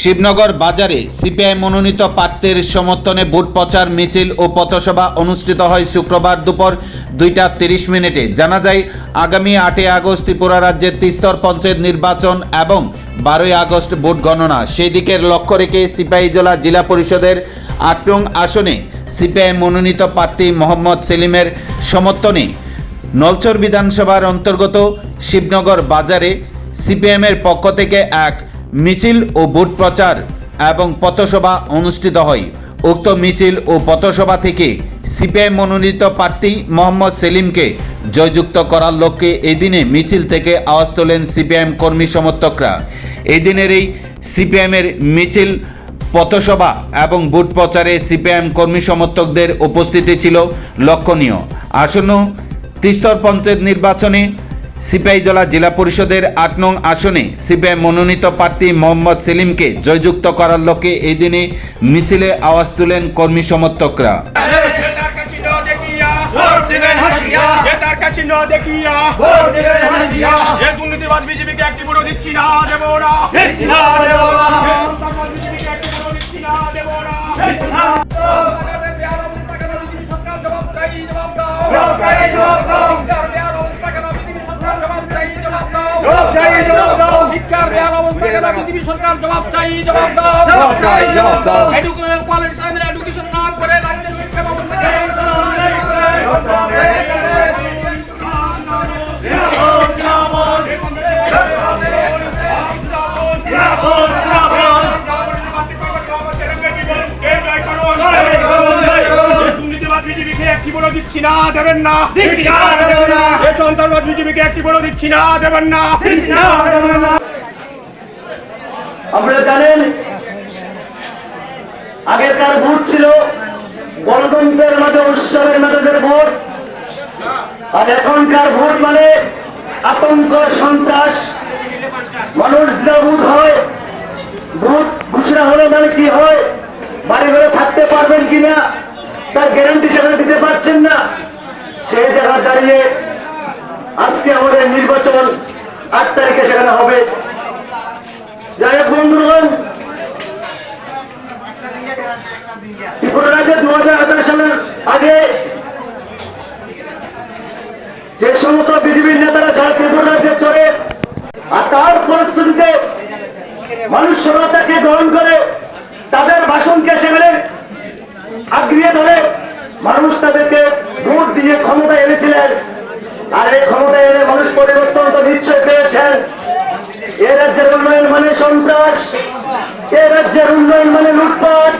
শিবনগর বাজারে সিপিআই মনোনীত প্রার্থীর সমর্থনে ভোট প্রচার, মিছিল ও পথসভা অনুষ্ঠিত হয় শুক্রবার দুপুর দুইটা তিরিশ মিনিটে। জানা যায়, আগামী আটই আগস্ট ত্রিপুরা রাজ্যের তিস্তর পঞ্চায়েত নির্বাচন এবং বারোই আগস্ট ভোট গণনা। সেই দিকের লক্ষ্য রেখে সিপাহীজলা জেলা জেলা পরিষদের আট আসনে সিপিআই মনোনীত প্রার্থী মোহাম্মদ সেলিমের সমর্থনে নলচর বিধানসভার অন্তর্গত শিবনগর বাজারে সিপিএমের পক্ষ থেকে এক মিছিল ও ভোট প্রচার এবং পথসভা অনুষ্ঠিত হয়। উক্ত মিছিল ও পথসভা থেকে সিপিআই মনোনীত প্রার্থী মোহাম্মদ সেলিমকে জয়যুক্ত করার লক্ষ্যে এদিনে মিছিল থেকে আওয়াজ তোলেন সিপিআইএম কর্মী সমর্থকরা। এই দিনের এই সিপিআইএমের মিছিল, পথসভা এবং ভোট প্রচারে সিপিআইএম কর্মী সমর্থকদের উপস্থিতি ছিল লক্ষণীয়। আসন্ন তিস্তর পঞ্চায়েত নির্বাচনে সিপাহীজলা জেলা পরিষদের আট নং আসনে সিপিআই মনোনীত প্রার্থী মোহাম্মদ সেলিমকে জয়যুক্ত করার লক্ষ্যে এই দিনে মিছিলে আওয়াজ তুলেন কর্মী সমর্থকরা। সরকার জবাব চাই জবাব দাও। জবাব চাই জবাব দাও। এডুকেশন কোয়ালিটি এডুকেশন না করে রাজ্যের শিক্ষা ব্যবস্থাকে দিচ্ছি না দেবেন না। দিচ্ছি না, দেব না। এই সন্ত্রাসবাদ বিজেপিকে একটি ভোটও দিচ্ছি না দেবেন না। দিচ্ছি না, দেব না। আপনারা জানেন, আগেরকার ভোট ছিল গণতন্ত্রের মাঝে, উৎসবের মেজাজের ভোট, আর এখনকার ভোট মানে আতঙ্ক, সন্ত্রাস, মানুষ দ্বিধাভূত হয়, ভোট ঘোষণা হলে মানে কি হয়, বাড়ি ঘরে থাকতে পারবেন কিনা, তার গ্যারান্টি সেখানে দিতে পারছেন না। সেই জায়গায় দাঁড়িয়ে আজকে আমাদের নির্বাচন আট তারিখে সেখানে হবে। যে সমস্ত বিজেপির নেতারা সারা ত্রিপুরা রাজ্যে চলে আর তার পরিস্থিতিতে মানুষ সরলতাকে গ্রহণ করে, তাদের ভাষণকে সেখানে আগ্রিয়ে ধরে মানুষ তাদেরকে ভোট দিয়ে ক্ষমতা এনেছিলেন। আর এই ক্ষমতা এনে মানুষ পরিবর্তন তো নিশ্চয় পেয়েছেন। এ রাজ্যের উন্নয়ন মানে সন্ত্রাস, এ রাজ্যের উন্নয়ন মানে লুটপাট